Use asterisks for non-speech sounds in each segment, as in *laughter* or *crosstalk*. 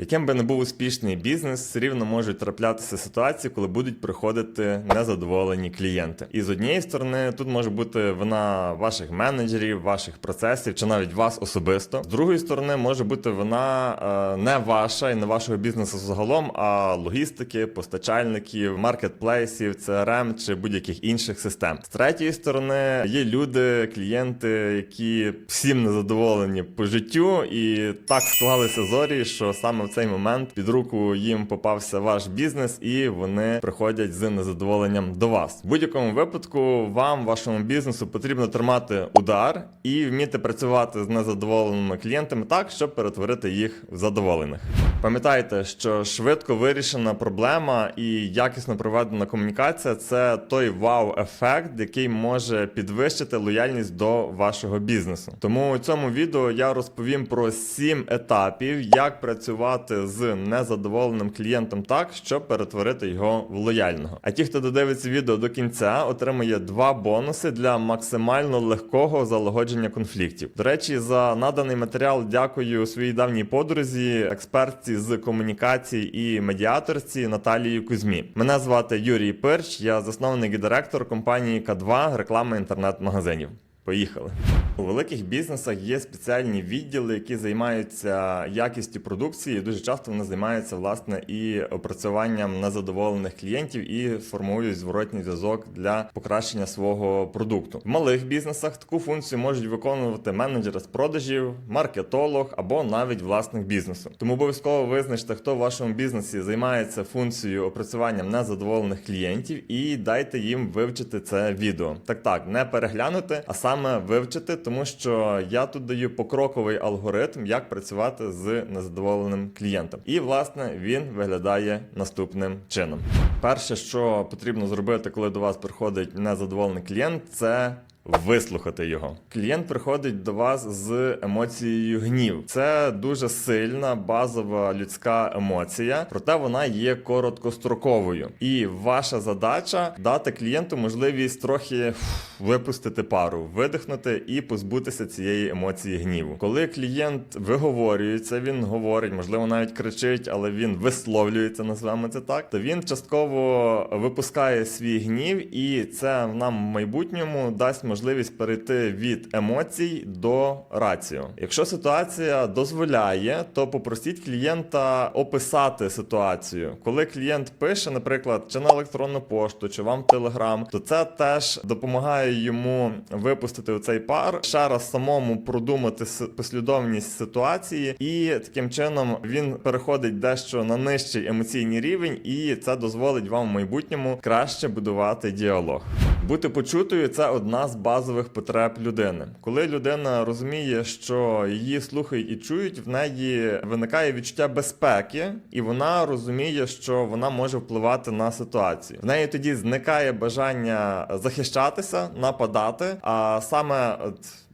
Яким би не був успішний бізнес, все рівно можуть траплятися ситуації, коли будуть приходити незадоволені клієнти. І з однієї сторони, тут може бути вина ваших менеджерів, ваших процесів чи навіть вас особисто. З другої сторони, може бути вина е, не ваша і не вашого бізнесу загалом, а логістики, постачальників, маркетплейсів, CRM чи будь-яких інших систем. З третьої сторони, є люди, клієнти, які всім незадоволені по життю, і так склалися зорі, що саме в цей момент під руку їм попався ваш бізнес, і вони приходять з незадоволенням до вас. В будь-якому випадку вам, вашому бізнесу, потрібно тримати удар і вміти працювати з незадоволеними клієнтами так, щоб перетворити їх в задоволених. Пам'ятайте, що швидко вирішена проблема і якісно проведена комунікація це той вау-ефект, який може підвищити лояльність до вашого бізнесу. Тому у цьому відео я розповім про сім етапів, як працювати з незадоволеним клієнтом так, щоб перетворити його в лояльного. А ті, хто додивиться відео до кінця, отримує два бонуси для максимально легкого залагодження конфліктів. До речі, за наданий матеріал дякую своїй давній подрузі, експертці з комунікації і медіаторці Наталії Кузьмі. Мене звати Юрій Пирч, я засновник і директор компанії К2 реклами інтернет-магазинів. Поїхали. У великих бізнесах є спеціальні відділи, які займаються якістю продукції. Дуже часто вони займаються власне і опрацюванням незадоволених клієнтів і формують зворотній зв'язок для покращення свого продукту. В малих бізнесах таку функцію можуть виконувати менеджери з продажів, маркетолог або навіть власник бізнесу. Тому обов'язково визначте, хто в вашому бізнесі займається функцією опрацюванням незадоволених клієнтів, і дайте їм вивчити це відео. Так так, не переглянути, а саме вивчити, тому що я тут даю покроковий алгоритм, як працювати з незадоволеним клієнтом. І власне він виглядає наступним чином. Перше, що потрібно зробити, коли до вас приходить незадоволений клієнт, це Вислухати його. Клієнт приходить до вас з емоцією гнів. Це дуже сильна базова людська емоція, проте вона є короткостроковою. І ваша задача дати клієнту можливість трохи випустити пару, видихнути і позбутися цієї емоції гніву. Коли клієнт виговорюється, він говорить, можливо, навіть кричить, але він висловлюється, назвемо це так. То він частково випускає свій гнів, і це нам в майбутньому дасть можливість перейти від емоцій до раціо. Якщо ситуація дозволяє, то попросіть клієнта описати ситуацію. Коли клієнт пише, наприклад, чи на електронну пошту, чи вам в Телеграм, то це теж допомагає йому випустити цей пар, ще раз самому продумати послідовність ситуації, і таким чином він переходить дещо на нижчий емоційний рівень, і це дозволить вам в майбутньому краще будувати діалог. Бути почутою це одна з базових потреб людини. Коли людина розуміє, що її слухають і чують, в неї виникає відчуття безпеки, і вона розуміє, що вона може впливати на ситуацію. В неї тоді зникає бажання захищатися, нападати. А саме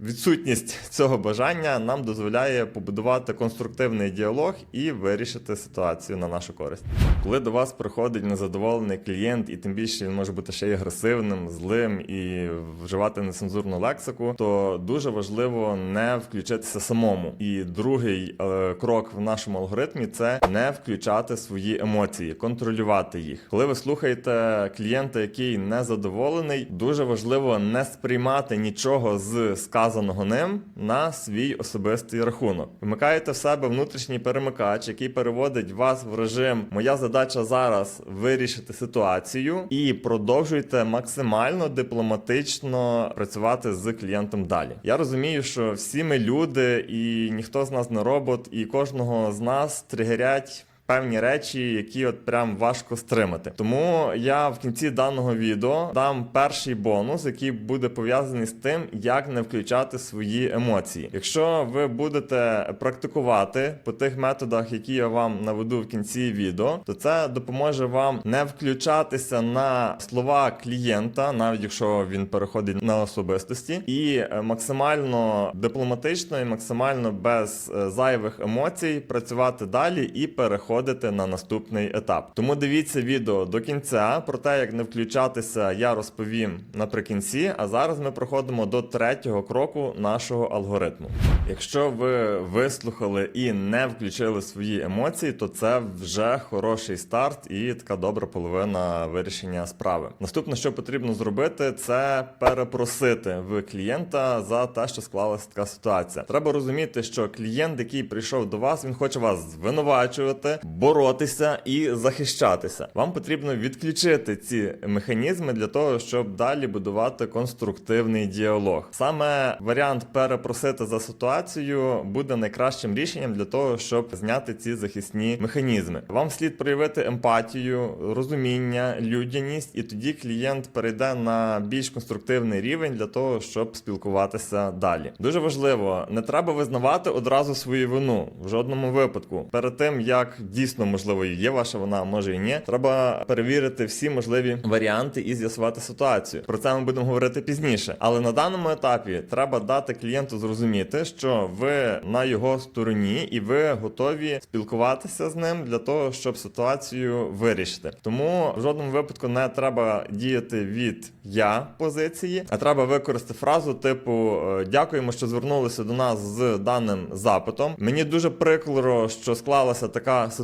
відсутність цього бажання нам дозволяє побудувати конструктивний діалог і вирішити ситуацію на нашу користь. Коли до вас приходить незадоволений клієнт, і тим більше він може бути ще й агресивним, злим і вживати нецензурну лексику, то дуже важливо не включитися самому. І другий е, крок в нашому алгоритмі це не включати свої емоції, контролювати їх. Коли ви слухаєте клієнта, який незадоволений, дуже важливо не сприймати нічого з сказаного ним на свій особистий рахунок. Вмикаєте в себе внутрішній перемикач, який переводить вас в режим Моя задача зараз вирішити ситуацію, і продовжуйте максимально дипломатично працювати з клієнтом далі. Я розумію, що всі ми люди, і ніхто з нас не робот, і кожного з нас тригерять. Певні речі, які от прям важко стримати. Тому я в кінці даного відео дам перший бонус, який буде пов'язаний з тим, як не включати свої емоції. Якщо ви будете практикувати по тих методах, які я вам наведу в кінці відео, то це допоможе вам не включатися на слова клієнта, навіть якщо він переходить на особистості, і е, максимально дипломатично і максимально без е, зайвих емоцій працювати далі і переходити переходити на наступний етап. Тому дивіться відео до кінця. Про те, як не включатися, я розповім наприкінці. А зараз ми проходимо до третього кроку нашого алгоритму. Якщо ви вислухали і не включили свої емоції, то це вже хороший старт і така добра половина вирішення справи. Наступне, що потрібно зробити, це перепросити в клієнта за те, що склалася така ситуація. Треба розуміти, що клієнт, який прийшов до вас, він хоче вас звинувачувати, боротися і захищатися. Вам потрібно відключити ці механізми для того, щоб далі будувати конструктивний діалог. Саме варіант перепросити за ситуацію буде найкращим рішенням для того, щоб зняти ці захисні механізми. Вам слід проявити емпатію, розуміння, людяність, і тоді клієнт перейде на більш конструктивний рівень для того, щоб спілкуватися далі. Дуже важливо, не треба визнавати одразу свою вину в жодному випадку. Перед тим як дійсно можливо є ваша вина, а може і ні, треба перевірити всі можливі варіанти і з'ясувати ситуацію. Про це ми будемо говорити пізніше. Але на даному етапі треба дати клієнту зрозуміти, що ви на його стороні і ви готові спілкуватися з ним для того, щоб ситуацію вирішити. Тому в жодному випадку не треба діяти від я позиції, а треба використати фразу типу е, дякуємо, що звернулися до нас з даним запитом. Мені дуже прикро, що склалася така ситуація.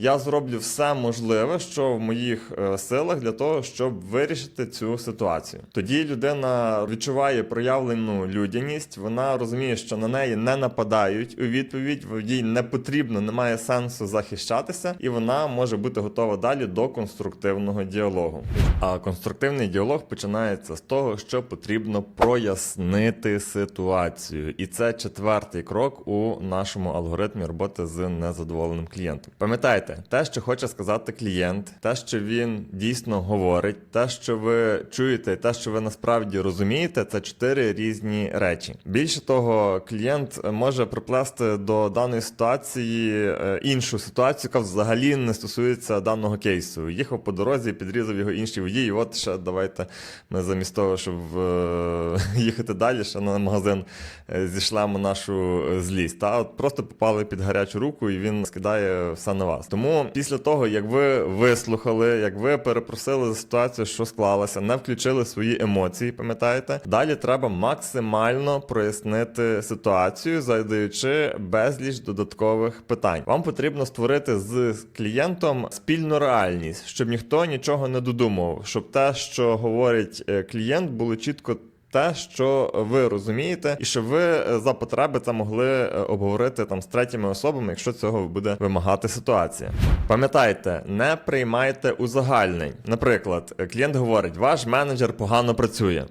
Я зроблю все можливе, що в моїх е, силах для того, щоб вирішити цю ситуацію. Тоді людина відчуває проявлену людяність. Вона розуміє, що на неї не нападають у відповідь. Їй не потрібно, немає сенсу захищатися, і вона може бути готова далі до конструктивного діалогу. А конструктивний діалог починається з того, що потрібно прояснити ситуацію, і це четвертий крок у нашому алгоритмі роботи з незадоволеним клієнтом. Пам'ятайте, те, що хоче сказати клієнт, те, що він дійсно говорить, те, що ви чуєте, те, що ви насправді розумієте, це чотири різні речі. Більше того, клієнт може приплести до даної ситуації е, іншу ситуацію, яка взагалі не стосується даного кейсу. Їхав по дорозі, підрізав його інші водій. І от ще давайте ми замість того, щоб е, *laughs* їхати далі, ще на магазин е, зішлемо нашу злість. Та от просто попали під гарячу руку, і він скидає все на вас. Тому після того, як ви вислухали, як ви перепросили за ситуацію, що склалася, не включили свої емоції, пам'ятаєте, далі треба максимально прояснити ситуацію, задаючи безліч додаткових питань. Вам потрібно створити з клієнтом спільну реальність, щоб ніхто нічого не додумав, щоб те, що говорить е, клієнт, було чітко. Те, що ви розумієте, і щоб ви е, за потреби це могли е, обговорити там з третіми особами, якщо цього буде вимагати ситуація. Пам'ятайте, не приймайте узагальнень. Наприклад, е, клієнт говорить: ваш менеджер погано працює.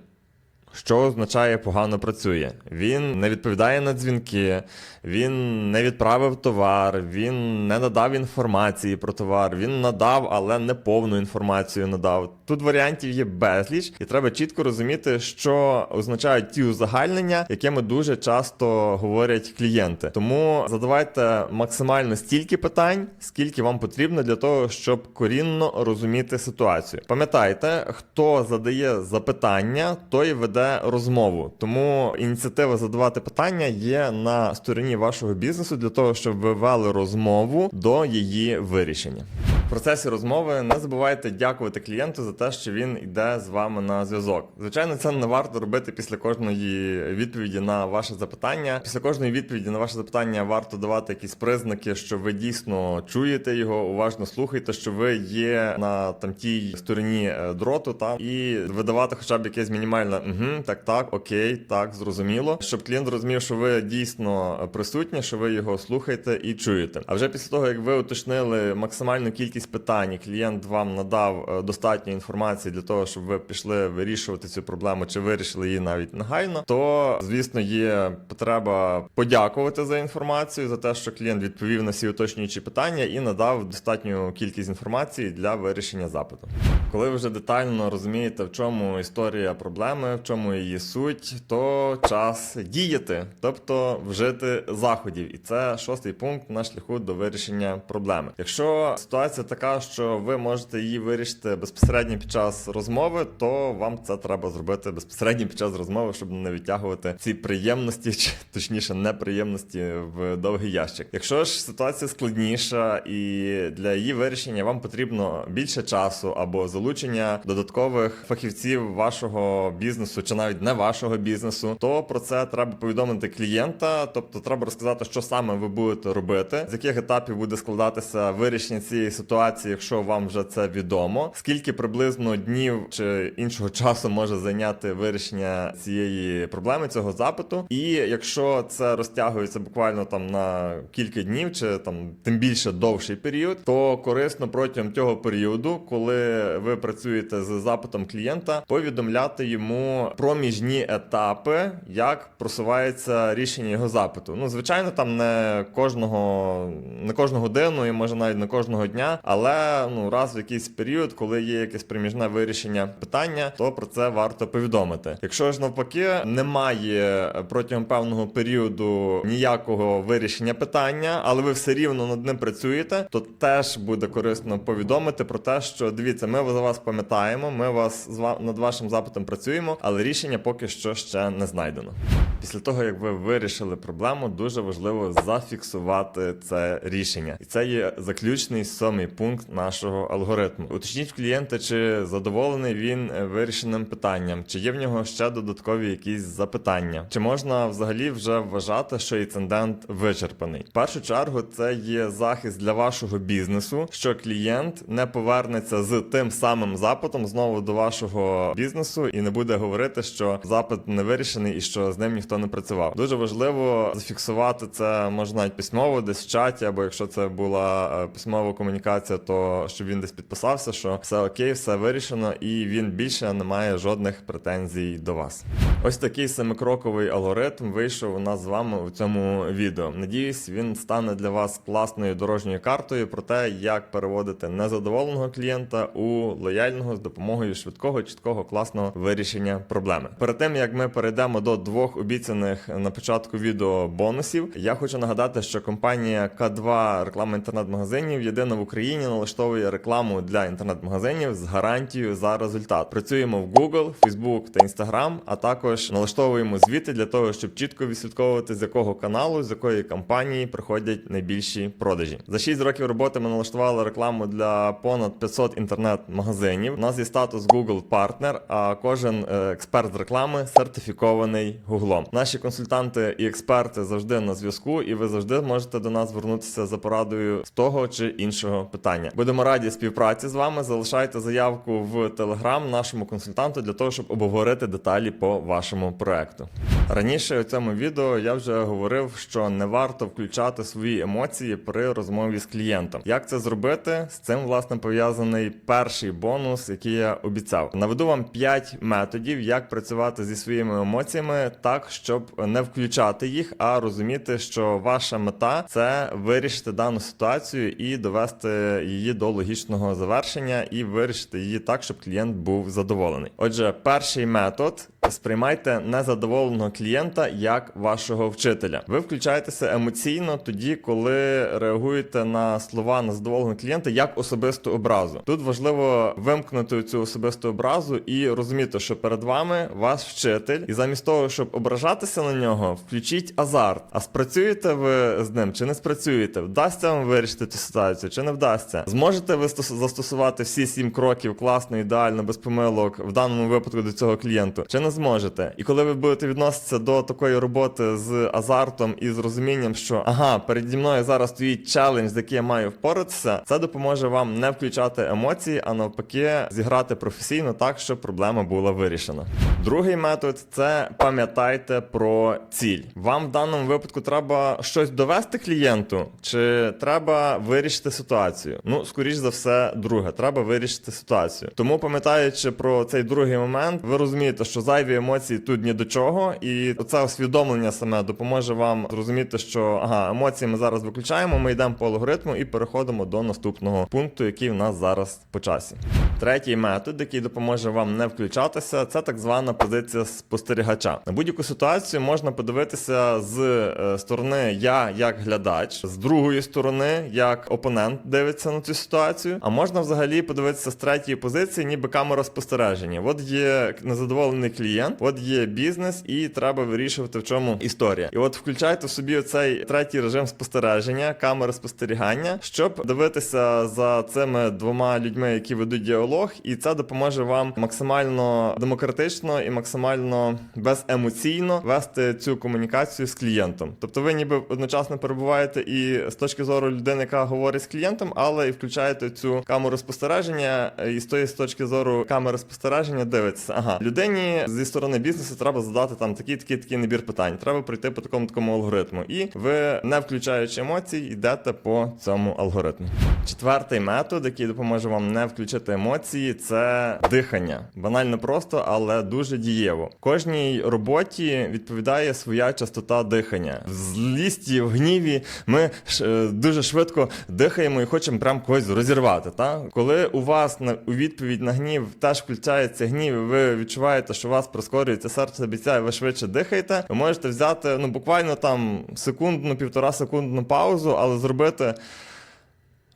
Що означає погано працює? Він не відповідає на дзвінки, він не відправив товар, він не надав інформації про товар, він надав, але не повну інформацію надав. Тут варіантів є безліч, і треба чітко розуміти, що означають ті узагальнення, якими дуже часто говорять клієнти. Тому задавайте максимально стільки питань, скільки вам потрібно для того, щоб корінно розуміти ситуацію. Пам'ятайте, хто задає запитання, той веде розмову. Тому ініціатива задавати питання є на стороні вашого бізнесу для того, щоб ви вели розмову до її вирішення. В процесі розмови не забувайте дякувати клієнту за те, що він йде з вами на зв'язок. Звичайно, це не варто робити після кожної відповіді на ваше запитання. Після кожної відповіді на ваше запитання варто давати якісь признаки, що ви дійсно чуєте його, уважно слухаєте, що ви є на там тій стороні е, дроту, та і видавати хоча б якесь мінімальне угу, так, так, окей, так, зрозуміло, щоб клієнт розумів, що ви дійсно присутні, що ви його слухаєте і чуєте. А вже після того, як ви уточнили максимальну кількість питань, і клієнт вам надав е, достатньо інформації для того, щоб ви пішли вирішувати цю проблему, чи вирішили її навіть негайно, то звісно є потреба подякувати за інформацію, за те, що клієнт відповів на всі уточнюючі питання і надав достатню кількість інформації для вирішення запиту. Коли ви вже детально розумієте, в чому історія проблеми, в чому її суть, то час діяти, тобто вжити заходів. І це шостий пункт на шляху до вирішення проблеми. Якщо ситуація така, що ви можете її вирішити безпосередньо під час розмови, то вам це треба зробити безпосередньо під час розмови, щоб не відтягувати ці приємності, чи точніше неприємності в довгий ящик. Якщо ж ситуація складніша і для її вирішення вам потрібно більше часу або залучення додаткових фахівців вашого бізнесу, чи навіть не вашого бізнесу, то про це треба повідомити клієнта. Тобто, треба розказати, що саме ви будете робити, з яких етапів буде складатися вирішення цієї ситуації, якщо вам вже це відомо, скільки приблизно днів чи іншого *laughs* часу може зайняти вирішення цієї проблеми, цього запиту. І якщо це розтягується буквально там на кілька днів, чи там тим більше довший період, то корисно протягом цього періоду, коли ви працюєте з запитом клієнта, повідомляти йому проміжні етапи, як просувається рішення його запиту. Ну, звичайно, там не кожного, не кожну годину і може навіть не кожного дня, але ну раз в якийсь період, коли є якесь приміжне вирішення питання, то про це варто повідомити. Якщо ж навпаки немає протягом певного періоду ніякого вирішення питання, але ви все рівно над ним працюєте, то теж буде корисно повідомити про те, що дивіться, ми за вас пам'ятаємо, ми вас над вашим запитом працюємо, але рішення поки що ще не знайдено. Після того, як ви вирішили проблему, дуже важливо зафіксувати це рішення, і це є заключний сьомий пункт нашого алгоритму. Уточніть клієнта, чи задоволений він е, вирішеним питанням, чи є в нього ще додаткові якісь запитання, чи можна взагалі вже вважати, що інцидент вичерпаний. В першу чергу це є захист для вашого бізнесу, що клієнт не повернеться з тим самим запитом знову до вашого бізнесу і не буде говорити, що запит не вирішений і що з ним ніхто не працював. Дуже важливо зафіксувати це можна навіть письмово, десь в чаті, або якщо це була е, письмова комунікація, то щоб він десь підписався, що все окей, все вирішено, і він більше не має жодних претензій до вас. Ось такий семикроковий алгоритм вийшов у нас з вами у цьому відео. Надіюсь, він стане для вас класною дорожньою картою про те, як переводити незадоволеного клієнта у лояльного з допомогою швидкого, чіткого, класного вирішення проблеми. Перед тим як ми перейдемо до двох обіцяних на початку відео бонусів, я хочу нагадати, що компанія К2 реклама інтернет-магазинів єдина в Україні налаштовує рекламу для інтернет-магазинів з гарантією за результат. Працюємо в Google, Facebook та Instagram, а також налаштовуємо звіти для того, щоб чітко відслідковувати з якого каналу, з якої компанії приходять найбільші продажі. За 6 років роботи ми налаштували рекламу для понад 500 інтернет-магазинів. У нас є статус Google Partner, а кожен е, експерт з реклами сертифікований Гуглом. Наші консультанти і експерти завжди на зв'язку, і ви завжди можете до нас звернутися за порадою з того чи іншого питання. Будемо раді співпраці з вами. Залишайте заявку в Telegram нашому консультанту для того, щоб обговорити деталі по вашому проекту. Раніше у цьому відео я вже говорив, що не варто включати свої емоції при розмові з клієнтом. Як це зробити? З цим власне пов'язаний перший бонус, який я обіцяв. Наведу вам 5 методів, як працювати зі своїми емоціями так, щоб не включати їх, а розуміти, що ваша мета це вирішити дану ситуацію і довести її до логічного завершення, і вирішити її так, щоб клієнт був задоволений. Отже, перший метод. Сприймайте незадоволеного клієнта як вашого вчителя. Ви включаєтеся емоційно тоді, коли реагуєте на слова незадоволеного клієнта як особисту образу. Тут важливо вимкнути цю особисту образу і розуміти, що перед вами ваш вчитель, і замість того, щоб ображатися на нього, включіть азарт. А спрацюєте ви з ним чи не спрацюєте? Вдасться вам вирішити цю ситуацію, чи не вдасться? Зможете ви застосувати всі сім кроків класно, ідеально, без помилок в даному випадку до цього клієнту, чи не зможете? І коли ви будете відноситися до такої роботи з азартом і з розумінням, що ага, переді мною зараз стоїть челендж, з яким я маю впоратися, це допоможе вам не включати емоції, а навпаки, зіграти професійно так, щоб проблема була вирішена. Другий метод це пам'ятайте про ціль. Вам в даному випадку треба щось довести клієнту, чи треба вирішити ситуацію? Ну, скоріш за все, друге, треба вирішити ситуацію. Тому, пам'ятаючи про цей другий момент, ви розумієте, що зайві зайві емоції тут ні до чого, і це усвідомлення саме допоможе вам зрозуміти, що ага, емоції ми зараз виключаємо, ми йдемо по алгоритму і переходимо до наступного пункту, який в нас зараз по часі. Третій метод, який допоможе вам не включатися, це так звана позиція спостерігача. На будь-яку ситуацію можна подивитися з е, сторони я як глядач, з другої сторони, як опонент дивиться на цю ситуацію. А можна взагалі подивитися з третьої позиції, ніби камера спостереження. От є незадоволений клієнт, от є бізнес, і треба вирішувати, в чому історія. І от включайте в собі цей третій режим спостереження, камери спостерігання, щоб дивитися за цими двома людьми, які ведуть діалог, і це допоможе вам максимально демократично і максимально беземоційно вести цю комунікацію з клієнтом. Тобто ви ніби одночасно перебуваєте і з точки зору людини, яка говорить з клієнтом, але і включаєте цю камеру спостереження, і з тої з точки зору камери спостереження дивитися. Ага, людині зі сторони бізнесу треба задати там такий, такий, такий набір питань. Треба пройти по такому такому алгоритму. І ви, не включаючи емоцій, йдете по цьому алгоритму. Четвертий метод, який допоможе вам не включити емоції, це дихання. Банально просто, але дуже дієво. Кожній роботі відповідає своя частота дихання. В злісті, в гніві ми е, дуже швидко дихаємо і хочемо прям когось розірвати. Та? Коли у вас на у відповідь на гнів теж включається гнів, ви відчуваєте, що вас прискорюється серце обіцяє, ви швидше дихаєте, ви можете взяти ну буквально там секундну, півтора секундну паузу, але зробити.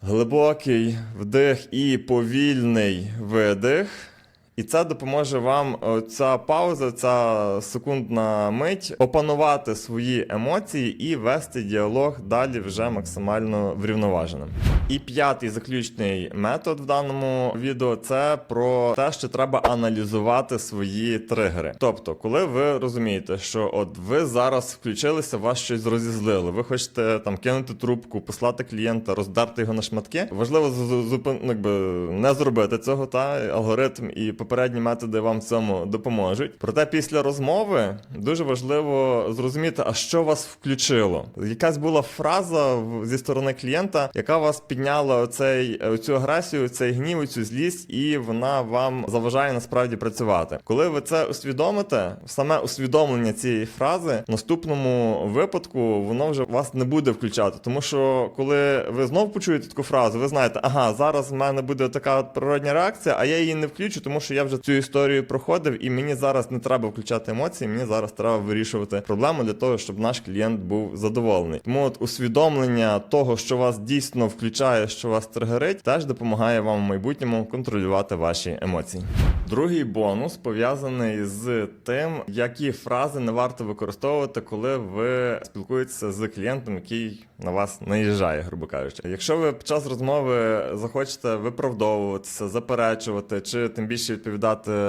Глибокий вдих і повільний видих. І це допоможе вам ця пауза, ця секундна мить опанувати свої емоції і вести діалог далі вже максимально врівноваженим. І п'ятий заключний метод в даному відео це про те, що треба аналізувати свої тригери. Тобто, коли ви розумієте, що от ви зараз включилися, вас щось розізлили, ви хочете там кинути трубку, послати клієнта, роздерти його на шматки. Важливо зупин- ну, якби, не зробити цього, та алгоритм і попередні методи вам в цьому допоможуть. Проте після розмови дуже важливо зрозуміти, а що вас включило. Якась була фраза зі сторони клієнта, яка вас підняла оцей, цю агресію, цей гнів, цю злість, і вона вам заважає насправді працювати. Коли ви це усвідомите, саме усвідомлення цієї фрази в наступному випадку воно вже вас не буде включати. Тому що коли ви знов почуєте таку фразу, ви знаєте, ага, зараз в мене буде така природня реакція, а я її не включу, тому що я вже цю історію проходив, і мені зараз не треба включати емоції, мені зараз треба вирішувати проблему для того, щоб наш клієнт був задоволений. Тому от усвідомлення того, що вас дійсно включає, що вас тригерить, теж допомагає вам в майбутньому контролювати ваші емоції. Другий бонус пов'язаний з тим, які фрази не варто використовувати, коли ви спілкуєтеся з клієнтом, який на вас наїжджає, грубо кажучи. Якщо ви під час розмови захочете виправдовуватися, заперечувати чи тим більше відповідати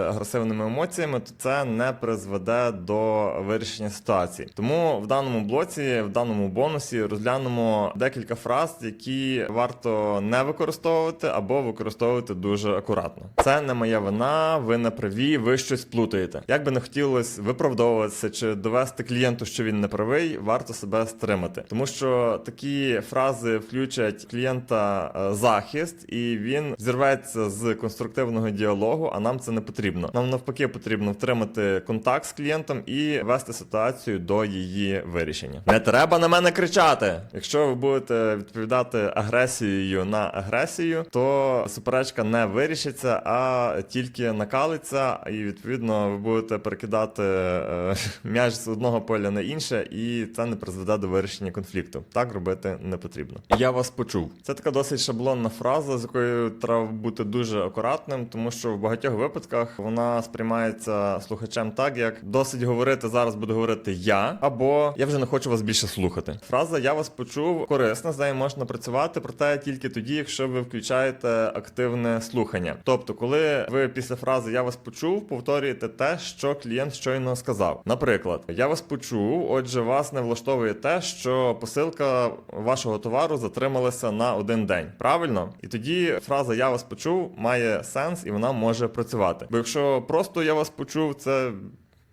агресивними емоціями, то це не призведе до вирішення ситуації. Тому в даному блоці, в даному бонусі розглянемо декілька фраз, які варто не використовувати або використовувати дуже акуратно. Це не моя вина, ви не праві, ви щось плутаєте. Як би не хотілося виправдовуватися чи довести клієнту, що він не правий, варто себе стримати, тому що такі фрази включать клієнта е, захист, і він зірветься з конструктивного діалогу. А нам це не потрібно. Нам навпаки потрібно втримати контакт з клієнтом і вести ситуацію до її вирішення. Не треба на мене кричати. Якщо ви будете відповідати агресією на агресію, то суперечка не вирішиться, а тільки накалиться, і відповідно ви будете перекидати е, *laughs* м'яч з одного поля на інше, і це не призведе до вирішення конфлікту. Так робити не потрібно. Я вас почув. Це така досить шаблонна фраза, з якою треба бути дуже акуратним, тому що в багатьох випадках вона сприймається слухачем так, як досить говорити зараз буду говорити я, або я вже не хочу вас більше слухати. Фраза Я вас почув корисна, з нею можна працювати, проте тільки тоді, якщо ви включаєте активне слухання. Тобто, коли ви після фрази Я вас почув, повторюєте те, що клієнт щойно сказав. Наприклад, я вас почув, отже, вас не влаштовує те, що посилка вашого товару затрималася на один день. Правильно? І тоді фраза Я вас почув має сенс і вона може працювати. Бо якщо просто я вас почув, це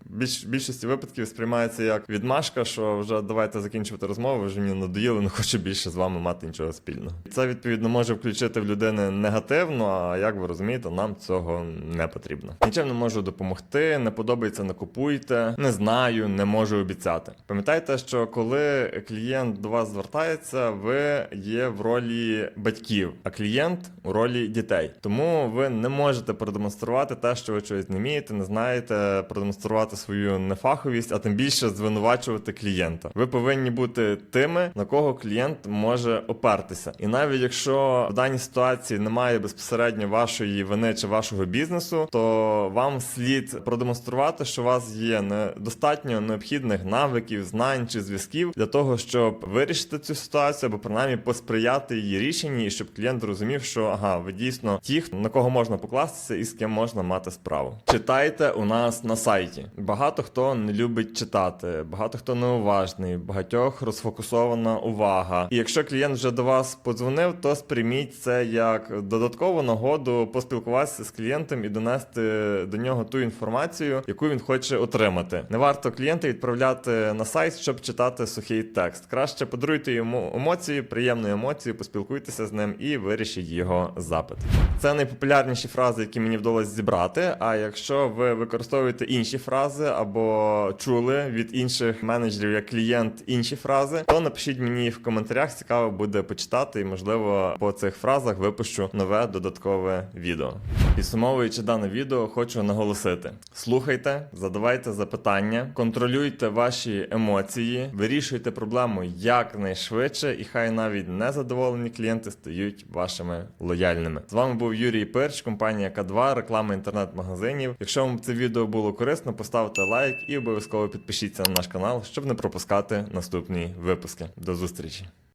більш, більшості випадків сприймається як відмашка, що вже давайте закінчувати розмову, вже мені надоїли, не хочу більше з вами мати нічого спільного. Це відповідно може включити в людини негативно. А як ви розумієте, нам цього не потрібно. Нічим не можу допомогти, не подобається, не купуйте, не знаю, не можу обіцяти. Пам'ятайте, що коли клієнт до вас звертається, ви є в ролі батьків, а клієнт у ролі дітей. Тому ви не можете продемонструвати те, що ви чогось не вмієте, не знаєте, продемонструвати свою нефаховість, а тим більше звинувачувати клієнта. Ви повинні бути тими, на кого клієнт може опертися. І навіть якщо в даній ситуації немає безпосередньо вашої вини чи вашого бізнесу, то вам слід продемонструвати, що у вас є не- достатньо необхідних навиків, знань чи зв'язків для того, щоб вирішити цю ситуацію або принаймні посприяти її рішенні, і щоб клієнт розумів, що ага, ви дійсно ті, на кого можна покластися і з ким можна мати справу. Читайте у нас на сайті. Багато хто не любить читати, багато хто неуважний, багатьох розфокусована увага. І якщо клієнт вже до вас подзвонив, то сприйміть це як додаткову нагоду поспілкуватися з клієнтом і донести до нього ту інформацію, яку він хоче отримати. Не варто клієнта відправляти на сайт, щоб читати сухий текст. Краще подаруйте йому емоції, приємну емоцію, поспілкуйтеся з ним і вирішіть його запит. Це найпопулярніші фрази, які мені вдалося зібрати. А якщо ви використовуєте інші фрази або чули від інших менеджерів як клієнт інші фрази, то напишіть мені в коментарях. Цікаво буде почитати, і можливо по цих фразах випущу нове додаткове відео. Підсумовуючи дане відео, хочу наголосити: слухайте, задавайте запитання, контролюйте ваші емоції, вирішуйте проблему якнайшвидше, і хай навіть незадоволені клієнти стають вашими лояльними. З вами був Юрій Перч, компанія К2, реклама інтернет-магазинів. Якщо вам це відео було корисно, поставте лайк і обов'язково підпишіться на наш канал, щоб не пропускати наступні випуски. До зустрічі!